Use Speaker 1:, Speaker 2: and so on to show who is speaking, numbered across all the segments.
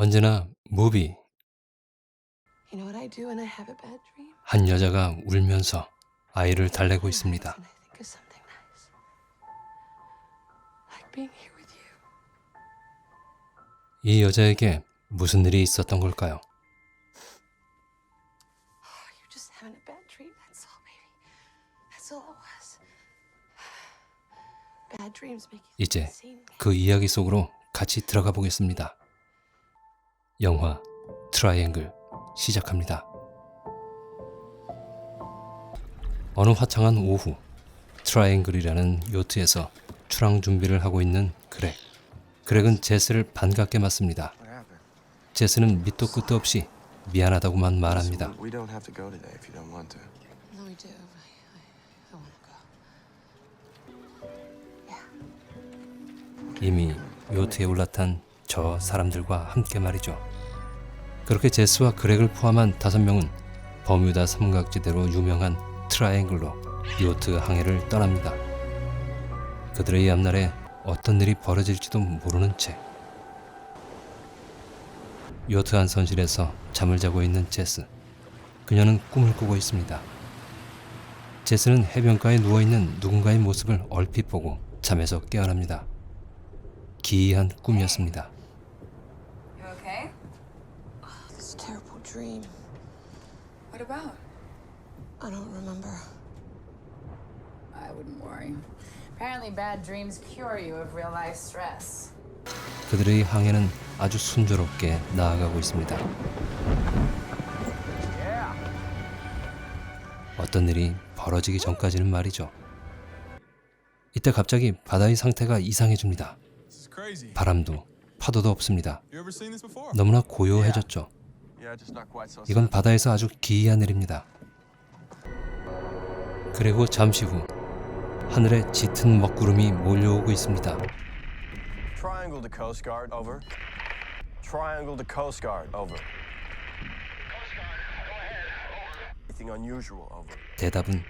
Speaker 1: 언제나 무비? 한 여자가 울면서 아이를 달래고 있습니다. 이 여자에게 무슨 일이 있었던 걸까요?
Speaker 2: Oh,
Speaker 1: 이제. 그 이야기 속으로 같이 들어가 보겠습니다. 영화 트라이앵글 시작합니다. 어느 화창한 오후 트라이앵글이라는 요트에서 출항 준비를 하고 있는 그렉. 그렉은 제스를 반갑게 맞습니다. 제스는 밑도 끝도 없이 미안하다고만 말합니다.
Speaker 3: We don't have to go today if you don't want to.
Speaker 2: No, we do. I, I, I want to go.
Speaker 1: 이미 요트에 올라탄 저 사람들과 함께 말이죠. 그렇게 제스와 그렉을 포함한 다섯 명은 버뮤다 삼각지대로 유명한 트라이앵글로 요트 항해를 떠납니다. 그들의 앞날에 어떤 일이 벌어질지도 모르는 채 요트 한 선실에서 잠을 자고 있는 제스. 그녀는 꿈을 꾸고 있습니다. 제스는 해변가에 누워있는 누군가의 모습을 얼핏 보고 잠에서 깨어납니다. 기이한 꿈이었습니다.
Speaker 4: You okay?
Speaker 2: This terrible dream.
Speaker 4: What about?
Speaker 2: I don't remember.
Speaker 4: I wouldn't worry. Apparently, bad dreams cure you of real life stress.
Speaker 1: 그들의 항해는 아주 순조롭게 나아가고 있습니다. 어떤 일이 벌어지기 전까지는 말이죠. 이때 갑자기 바다의 상태가 이상해집니다.
Speaker 5: This is crazy.
Speaker 1: 바람도 파도도 없습니다.
Speaker 5: You ever seen this before?
Speaker 1: 너무나 고요해졌죠. 이건 바다에서 아주 기이한 일입니다. 그리고 잠시 후 하늘에 짙은 먹구름이 몰려오고 있습니다.
Speaker 3: Triangle to Coast Guard, over. Triangle to Coast Guard, over. Anything unusual, over.
Speaker 1: 대답은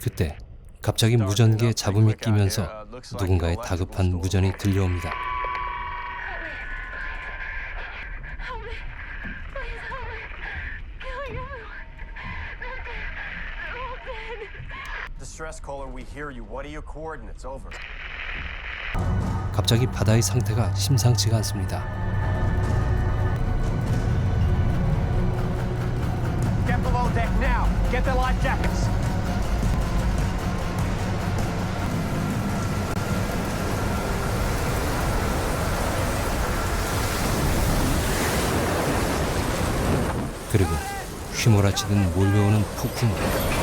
Speaker 1: 그때 갑자기 무전기에 잡음이 끼면서 누군가의 다급한 무전이 들려옵니다.
Speaker 3: Distress caller, we hear you. What are your coordinates, over?
Speaker 1: 갑자기 바다의 상태가 심상치가 않습니다.
Speaker 3: Get below deck now. Get the life jackets.
Speaker 1: 그리고 휘몰아치듯 몰려오는 폭풍.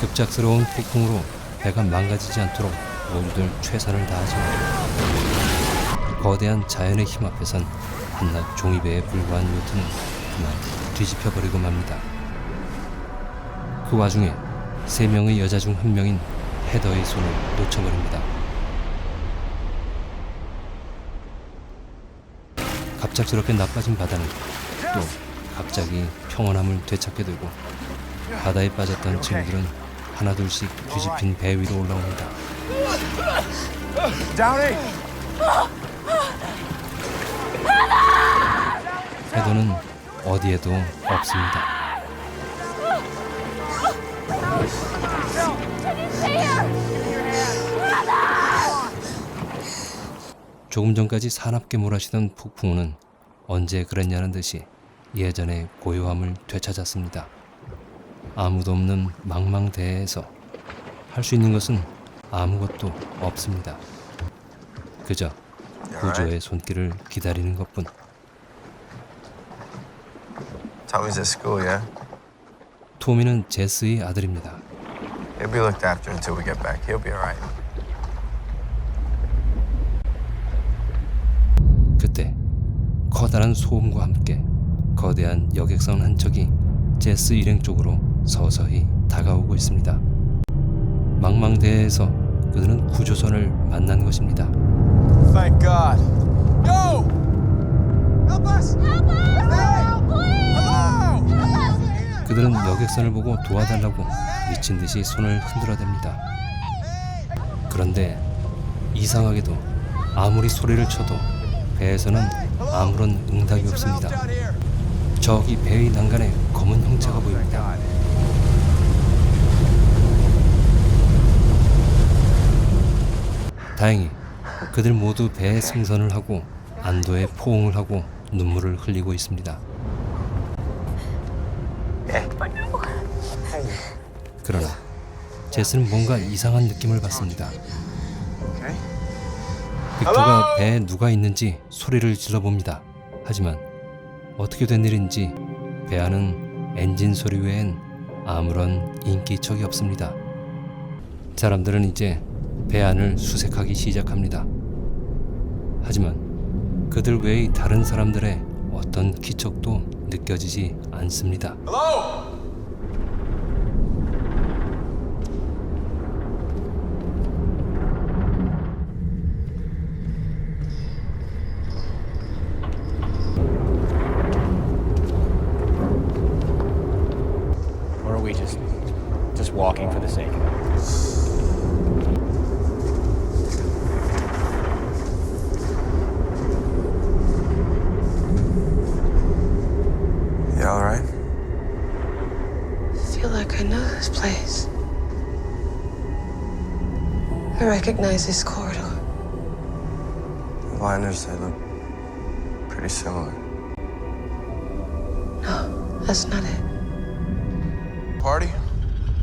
Speaker 1: 급작스러운 폭풍으로 배가 망가지지 않도록 모두들 최선을 다하지만 거대한 자연의 힘 앞에선 한낱 종이배에 불과한 요트는 그만 뒤집혀 버리고 맙니다. 그 와중에 세 명의 여자 중 한 명인 헤더의 손을 놓쳐버립니다. 갑작스럽게 나빠진 바다는 또 갑자기 평온함을 되찾게 되고 바다에 빠졌던 친구들은 하나둘씩 뒤집힌 배 위로 올라옵니다.
Speaker 3: Downey!
Speaker 1: 헤더는 어디에도 없습니다. 조금 전까지 사납게 몰아치던 폭풍우는 언제 그랬냐는 듯이 예전의 고요함을 되찾았습니다. 아무도 없는 망망대해에서 할 수 있는 것은 아무것도 없습니다. 그저 구조의 손길을 기다리는 것뿐.
Speaker 6: Tommy's at school, yeah?
Speaker 1: 토미는 제스의 아들입니다.
Speaker 6: He'll be looked after until we get back. He'll be alright.
Speaker 1: 그때 커다란 소음과 함께 거대한 여객선 한 척이 제스 일행 쪽으로 서서히 다가오고 있습니다. 망망대해에서 그들은 구조선을 만난 것입니다.
Speaker 5: Thank God. Yo! Help us!
Speaker 7: Help us! Please!
Speaker 5: Hello!
Speaker 1: 그들은 여객선을 보고 도와달라고 미친 듯이 손을 흔들어댑니다. 그런데 이상하게도 아무리 소리를 쳐도 배에서는 아무런 응답이
Speaker 5: help
Speaker 1: 없습니다. 저기 배의 난간에 검은 형체가 보입니다. 다행히 그들 모두 배에 승선을 하고 안도의 포옹을 하고 눈물을 흘리고 있습니다. 그러나 제스는 뭔가 이상한 느낌을 받습니다. 빅터가 배에 누가 있는지 소리를 질러봅니다. 하지만 어떻게 된 일인지 배 안은 엔진 소리 외엔 아무런 인기척이 없습니다. 사람들은 이제 배 안을 수색하기 시작합니다. 하지만 그들 외의 다른 사람들의 어떤 기척도 느껴지지 않습니다.
Speaker 5: Hello?
Speaker 2: Recognize this corridor.
Speaker 6: The blinders, they look pretty similar.
Speaker 2: No, that's not it.
Speaker 5: Party?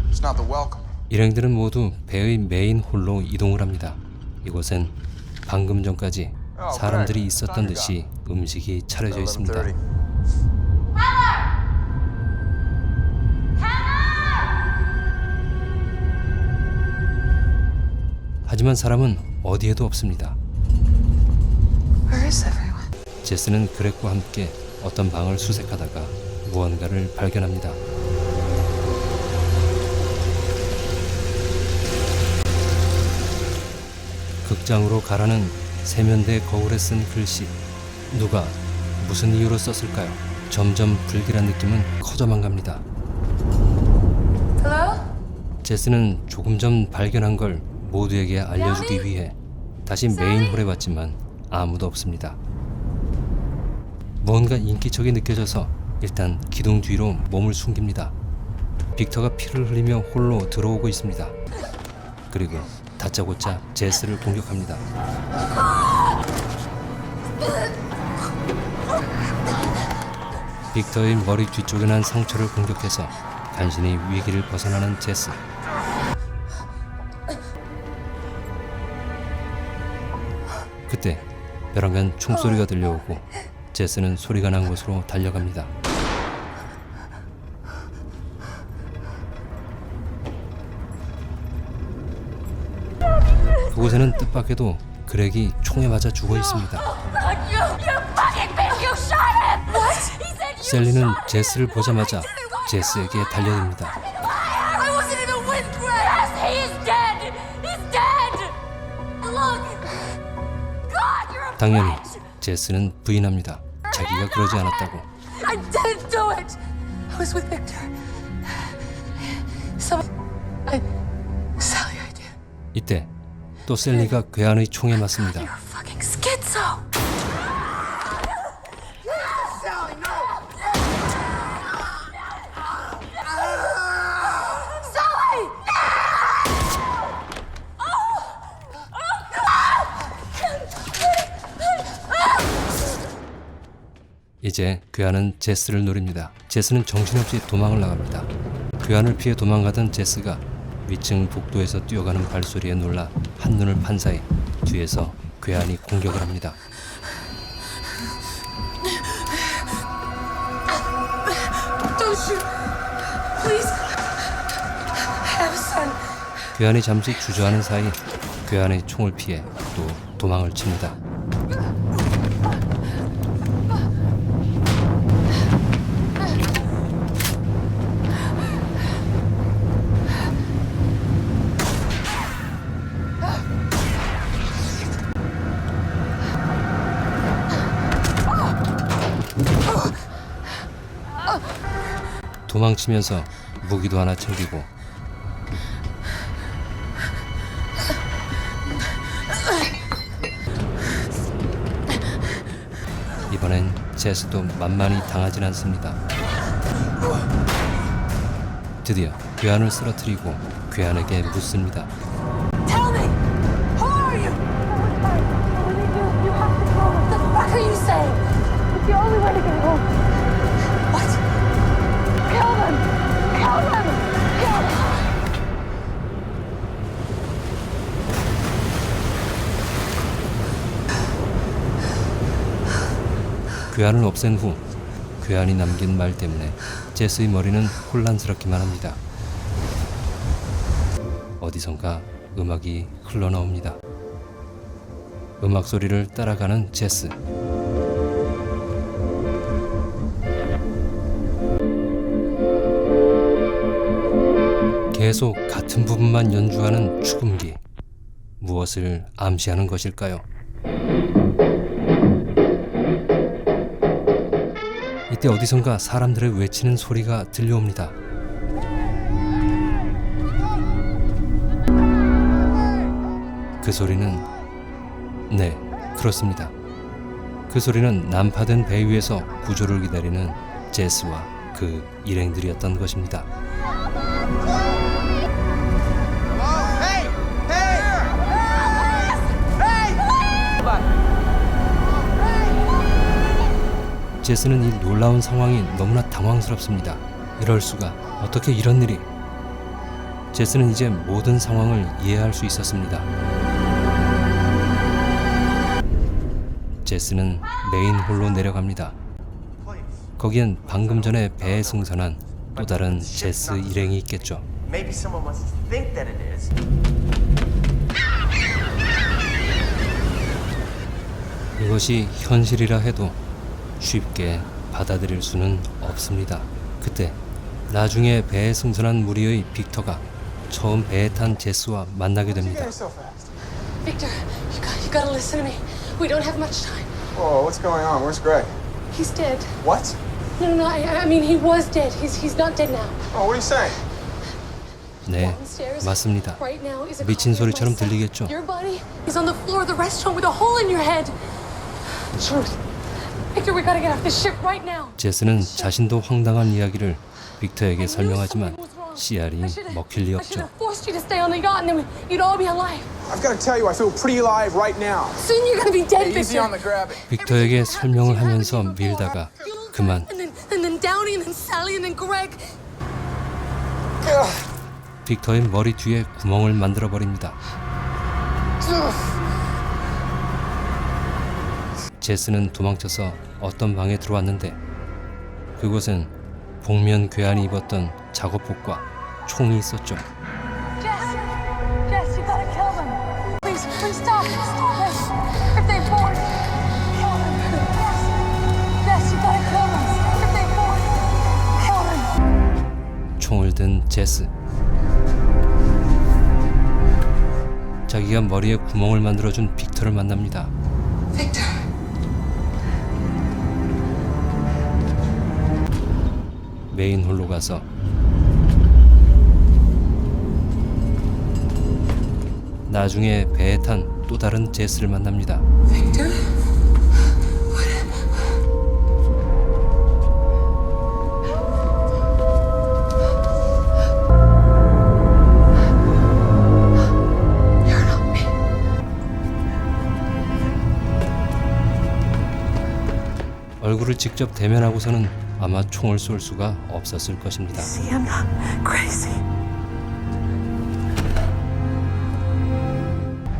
Speaker 5: It's not the welcome.
Speaker 1: 일행들은 모두 배의 메인 홀로 이동을 합니다. 이곳엔 방금 전까지 사람들이 있었던 듯이 음식이 차려져 있습니다. 하지만 사람은 어디에도 없습니다. 제스는 그렉과 함께 어떤 방을 수색하다가 무언가를 발견합니다. 극장으로 가라는 세면대 거울에 쓴 글씨. 누가 무슨 이유로 썼을까요? 점점 불길한 느낌은 커져만 갑니다.
Speaker 4: Hello?
Speaker 1: 제스는 조금 전 발견한 걸 모두에게 알려주기 위해 다시 메인 홀에 왔지만 아무도 없습니다. 뭔가 인기척이 느껴져서 일단 기둥 뒤로 몸을 숨깁니다. 빅터가 피를 흘리며 홀로 들어오고 있습니다. 그리고 다짜고짜 제스를 공격합니다. 빅터의 머리 뒤쪽에 난 상처를 공격해서 간신히 위기를 벗어나는 제스. 그때 벼랑간 총소리가 들려오고 제스는 소리가 난 곳으로 달려갑니다. 그곳에는 뜻밖에도 그렉이 총에 맞아 죽어 있습니다. 셀리는! 제스를 보자마자 제스에게 달려듭니다. 당연히! 제스는 부인합니다. 자기가 그러지 않았다고.
Speaker 7: I didn't do it! I was with Victor. Some... I... Sally, I did.
Speaker 1: 이때 또 셀리가 괴한의 총에 맞습니다.
Speaker 7: You're fucking schizo!
Speaker 1: 이제 괴한은 제스를 노립니다. 제스는 정신없이 도망을 나갑니다. 괴한을 피해 도망가던 제스가 위층 복도에서 뛰어가는 발소리에 놀라 한눈을 판 사이 뒤에서 괴한이 공격을 합니다. 괴한이 잠시 주저하는 사이 괴한의 총을 피해 또 도망을 칩니다. 도망치면서 무기도 하나 챙기고 이번엔 제스도 만만히 당하진 않습니다. 드디어 괴한을 쓰러뜨리고 괴한에게 묻습니다. 괴한을 없앤 후 괴한이 남긴 말 때문에 제스의 머리는 혼란스럽기만 합니다. 어디선가 음악이 흘러나옵니다. 음악 소리를 따라가는 제스. 계속 같은 부분만 연주하는 축음기. 무엇을 암시하는 것일까요? 이때 어디선가 사람들의 외치는 소리가 들려옵니다. 그 소리는 네, 그렇습니다. 그 소리는 난파된 배 위에서 구조를 기다리는 제스와 그 일행들이었던 것입니다. 제스는 이 놀라운 상황이 너무나 당황스럽습니다. 이럴 수가 어떻게 이런 일이? 제스는 이제 모든 상황을 이해할 수 있었습니다. 제스는 메인 홀로 내려갑니다. 거기엔 방금 전에 배에 승선한 또 다른 제스 일행이 있겠죠. 이것이 현실이라 해도 쉽게 받아들일 수는 없습니다. 그때 나중에 배에 승선한 무리의 빅터가 처음 배에 탄 제스와 만나게 됩니다.
Speaker 2: Victor, you got, you gotta listen to me. We don't have much time.
Speaker 5: Whoa, what's going on? Where's Greg?
Speaker 2: He's dead.
Speaker 5: What?
Speaker 2: No, no, no. I, I mean, he was dead. He's he's not dead now.
Speaker 5: Oh, what are you saying?
Speaker 1: 네. 맞습니다.
Speaker 2: Right now is a
Speaker 1: 미친 소리처럼. 들리겠죠?
Speaker 2: Your body is on the floor of the restaurant with a hole in your head. Truth.
Speaker 1: 제스는 자신도 황당한 이야기를 빅터에게 설명하지만 씨알이 먹힐 리
Speaker 2: I should
Speaker 1: 없죠.
Speaker 2: have forced you to stay on the yacht, and then we, you'd all be alive.
Speaker 5: I've got to tell you, I feel pretty alive right now.
Speaker 2: Soon you're gonna be dead,
Speaker 5: Easy
Speaker 2: Victor.
Speaker 5: on the grabbing.
Speaker 1: 빅터에게 설명을 하면서 밀다가 그만
Speaker 2: And then, and then Downey, and then Sally, and then Greg.
Speaker 1: 빅터의 머리 뒤에 구멍을 만들어 버립니다. 제스는 도망쳐서 어떤 방에 들어왔는데 그곳엔 복면 괴한이 입었던 작업복과 총이 있었죠. 총을 든 제스. 자기가 머리에 구멍을 만들어준 빅터를 만납니다.
Speaker 2: Victor.
Speaker 1: 메인 홀로 가서. 나중에 배에 탄 또 다른 제스를 만납니다. 얼굴을 직접 대면하고서는 아마 총을 쏠 수가 없었을 것입니다.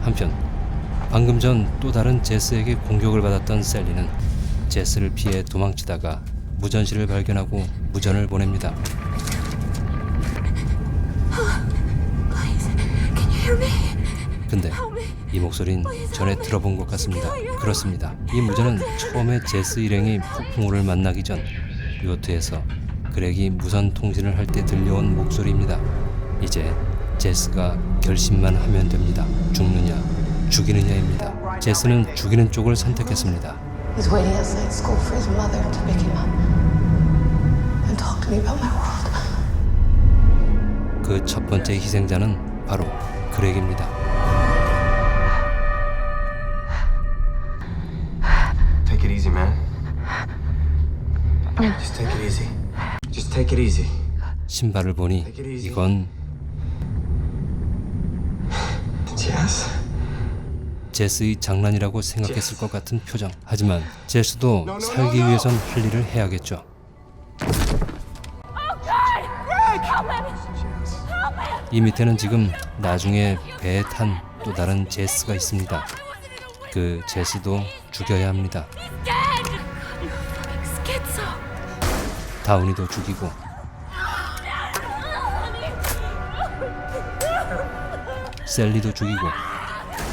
Speaker 1: 한편 방금 전 또 다른 제스에게 공격을 받았던 셀리는 제스를 피해 도망치다가 무전실을 발견하고 무전을 보냅니다.
Speaker 7: Can you hear me?
Speaker 1: 근데 이 목소린 전에 들어본 것 같습니다. 그렇습니다. 이 무전은 처음에 제스 일행이 폭풍우를 만나기 전 요트에서 그렉이 무선 통신을 할 때 들려온 목소리입니다. 이제 제스가 결심만 하면 됩니다. 죽느냐, 죽이느냐입니다. 제스는 죽이는 쪽을 선택했습니다.
Speaker 2: He's waiting outside school for his mother to pick him up and talk to me about my world.
Speaker 1: 그 첫 번째 희생자는 바로 그렉입니다.
Speaker 6: Just take it easy. Just take it easy.
Speaker 1: 신발을 보니 이건
Speaker 6: Jess.
Speaker 1: 제스의 장난이라고 생각했을 것 같은 표정. 하지만 제스도 살기 위해선 할 일을 해야겠죠. 이 밑에는 지금 나중에 배에 탄 또 다른 제스가 있습니다. 그 제스도 죽여야 합니다. 다운이도 죽이고 셀리도 죽이고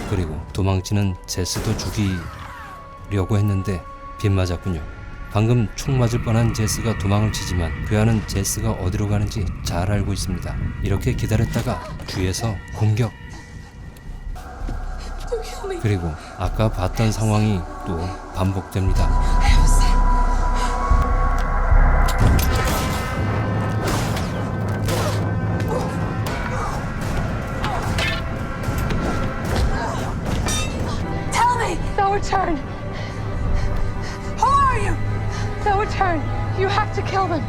Speaker 1: 그리고 도망치는 제스도 죽이려고 했는데 빗맞았군요. 방금 총 맞을 뻔한 제스가 도망을 치지만 그 안은 제스가 어디로 가는지 잘 알고 있습니다. 이렇게 기다렸다가 뒤에서 공격. 그리고 아까 봤던 상황이 또 반복됩니다.
Speaker 2: Return. Who are you? They'll return. You have to kill them.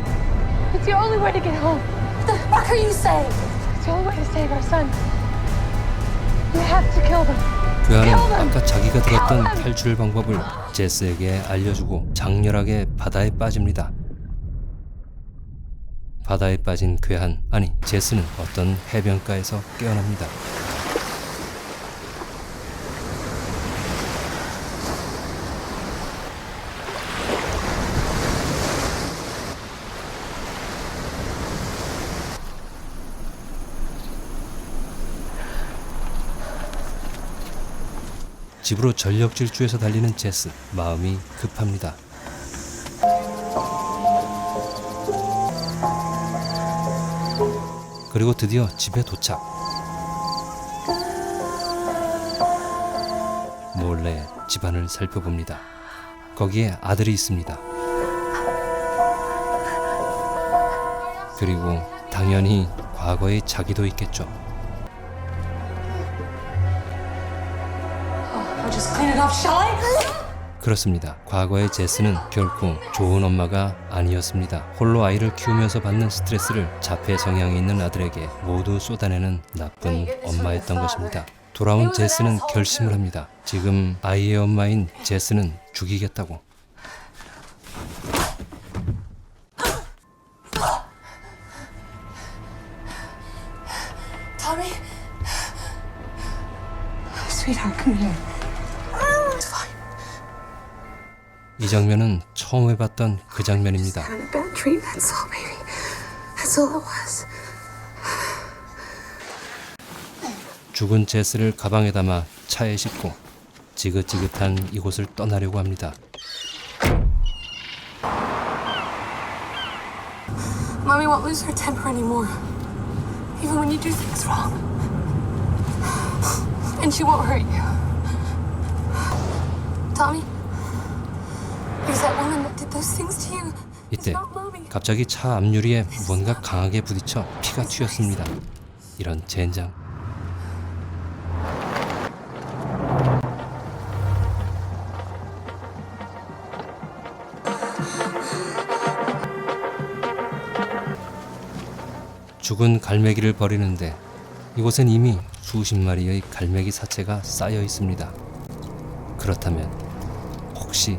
Speaker 2: It's the only way to get home. What the fuck are you saying? It's the only way to save our son. You have to kill them.
Speaker 1: 그 안은 아까 자기가 들었던 탈출 방법을 제스에게 알려주고 장렬하게 바다에 빠집니다. 바다에 빠진 괴한 아니 제스는 어떤 해변가에서 깨어납니다. 집으로 전력 질주해서 달리는 제스 마음이 급합니다. 그리고 드디어 집에 도착. 몰래 집안을 살펴봅니다. 거기에 아들이 있습니다. 그리고 당연히 과거의 자기도 있겠죠.
Speaker 2: Just clean it up, shall I?
Speaker 1: 그렇습니다. 과거의 제스는 결코 좋은 엄마가 아니었습니다. 홀로 아이를 키우면서 받는 스트레스를 자폐 성향이 있는 아들에게 모두 쏟아내는 나쁜 엄마였던 것입니다. 돌아온 제스는 결심을 합니다. 지금 아이의 엄마인 제스는 죽이겠다고.
Speaker 2: Tommy? Sweetheart, come here.
Speaker 1: 이 장면은 처음 해봤던 그 장면입니다. 죽은 제스를 가방에 담아 차에 싣고 지긋지긋한 이곳을 떠나려고 합니다.
Speaker 2: Mommy won't lose her temper anymore. Even when you do things wrong. And she won't hurt you. Tommy? Is that woman that did those things to you? It's
Speaker 1: 이때. 갑자기 차 앞유리에 뭔가 강하게 부딪혀 피가 튀었습니다. 이런 젠장. 죽은 갈매기를 버리는데 이곳엔 이미 수십 마리의 갈매기 사체가 쌓여 있습니다. 그렇다면 혹시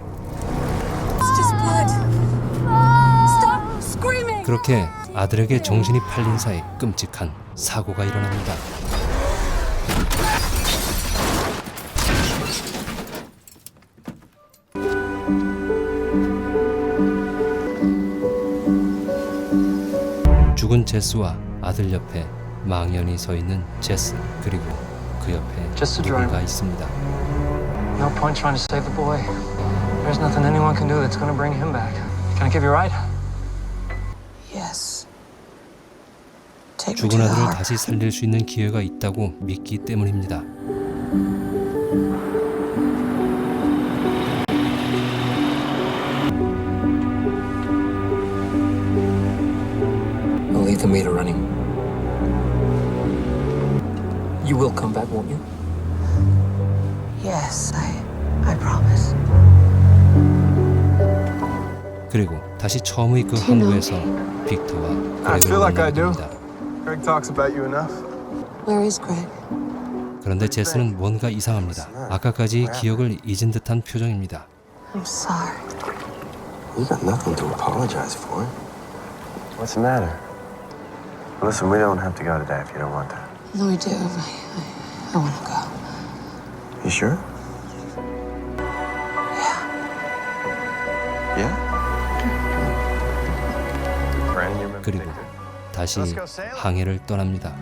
Speaker 1: 그렇게 아들에게 정신이 팔린 사이 끔찍한 사고가 일어납니다. 죽은 제스와 아들 옆에 망연히 서 있는 제스 그리고 그 옆에
Speaker 8: Just a
Speaker 1: 누군가
Speaker 8: driver.
Speaker 1: 있습니다.
Speaker 8: No point trying to save the boy. There's nothing anyone can do that's gonna bring him back. Can I give you a ride?
Speaker 1: 죽은 아들을. 다시 살릴 수 있는 기회가 있다고 믿기 때문입니다.
Speaker 8: I'll leave the meter running. You will come back, won't you?
Speaker 9: Yes, I I promise.
Speaker 1: 그리고 다시 처음의 그 항구에서 빅터와
Speaker 5: do.
Speaker 1: 됩니다.
Speaker 5: Greg talks about you enough.
Speaker 9: Where is Greg?
Speaker 1: 그런데 제스는 뭔가 이상합니다. 아까까지 기억을 잊은 듯한 표정입니다.
Speaker 9: I'm sorry.
Speaker 6: You got nothing to apologize for.
Speaker 3: What's the matter? Listen, we don't have to go today if you don't want to.
Speaker 9: No, we do. I, I, I want to go.
Speaker 6: You sure?
Speaker 1: 다시. 항해를 떠납니다.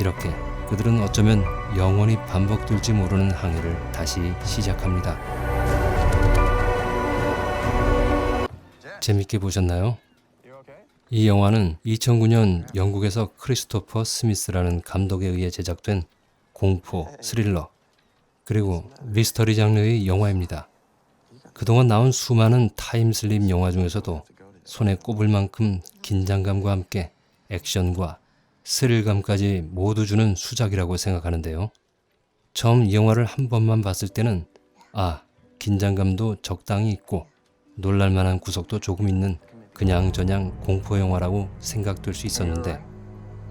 Speaker 1: 이렇게 그들은 어쩌면 영원히 반복될지 모르는 항해를 다시 시작합니다. 재밌게 보셨나요? 이 영화는 2009년 영국에서 크리스토퍼 스미스라는 감독에 의해 제작된 공포, 스릴러, 그리고 미스터리 장르의 영화입니다. 그동안 나온 수많은 타임슬립 영화 중에서도 손에 꼽을 만큼 긴장감과 함께 액션과 스릴감까지 모두 주는 수작이라고 생각하는데요. 처음 이 영화를 한 번만 봤을 때는 아, 긴장감도 적당히 있고 놀랄만한 구석도 조금 있는 그냥저냥 공포 영화라고 생각될 수 있었는데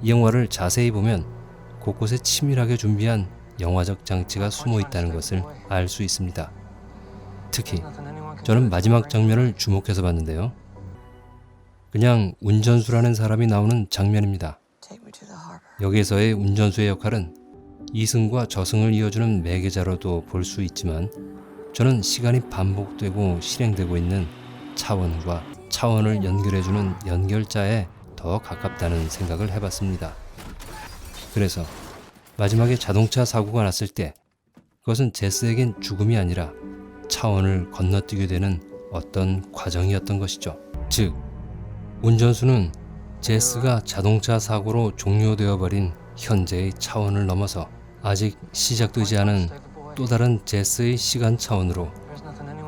Speaker 1: 이 영화를 자세히 보면 곳곳에 치밀하게 준비한 영화적 장치가 숨어 있다는 것을 알 수 있습니다. 특히 저는 마지막 장면을 주목해서 봤는데요. 그냥 운전수라는 사람이 나오는 장면입니다. 여기에서의 운전수의 역할은 이승과 저승을 이어주는 매개자로도 볼 수 있지만 저는 시간이 반복되고 실행되고 있는 차원과 차원을 연결해주는 연결자에 더 가깝다는 생각을 해봤습니다. 그래서 마지막에 자동차 사고가 났을 때 그것은 제스에겐 죽음이 아니라 차원을 건너뛰게 되는 어떤 과정이었던 것이죠. 즉, 운전수는 제스가 자동차 사고로 종료되어 버린 현재의 차원을 넘어서 아직 시작되지 않은 또 다른 제스의 시간 차원으로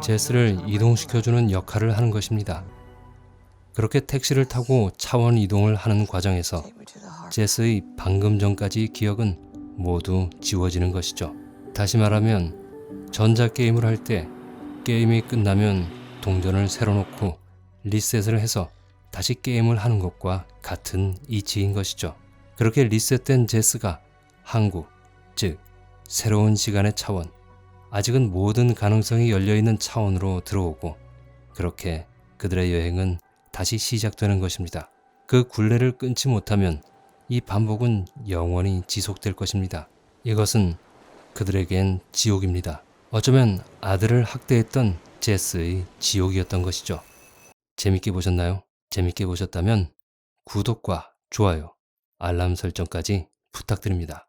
Speaker 1: 제스를 이동시켜주는 역할을 하는 것입니다. 그렇게 택시를 타고 차원 이동을 하는 과정에서. 제스의 방금 전까지 기억은 모두 지워지는 것이죠. 다시 말하면 전자게임을 할 때 게임이 끝나면 동전을 새로 놓고 리셋을 해서 다시 게임을 하는 것과 같은 이치인 것이죠. 그렇게 리셋된 제스가 한국, 즉 새로운 시간의 차원, 아직은 모든 가능성이 열려있는 차원으로 들어오고 그렇게 그들의 여행은 다시 시작되는 것입니다. 그 굴레를 끊지 못하면 이 반복은 영원히 지속될 것입니다. 이것은 그들에겐 지옥입니다. 어쩌면 아들을 학대했던 제스의 지옥이었던 것이죠. 재밌게 보셨나요? 재밌게 보셨다면 구독과 좋아요, 알람 설정까지 부탁드립니다.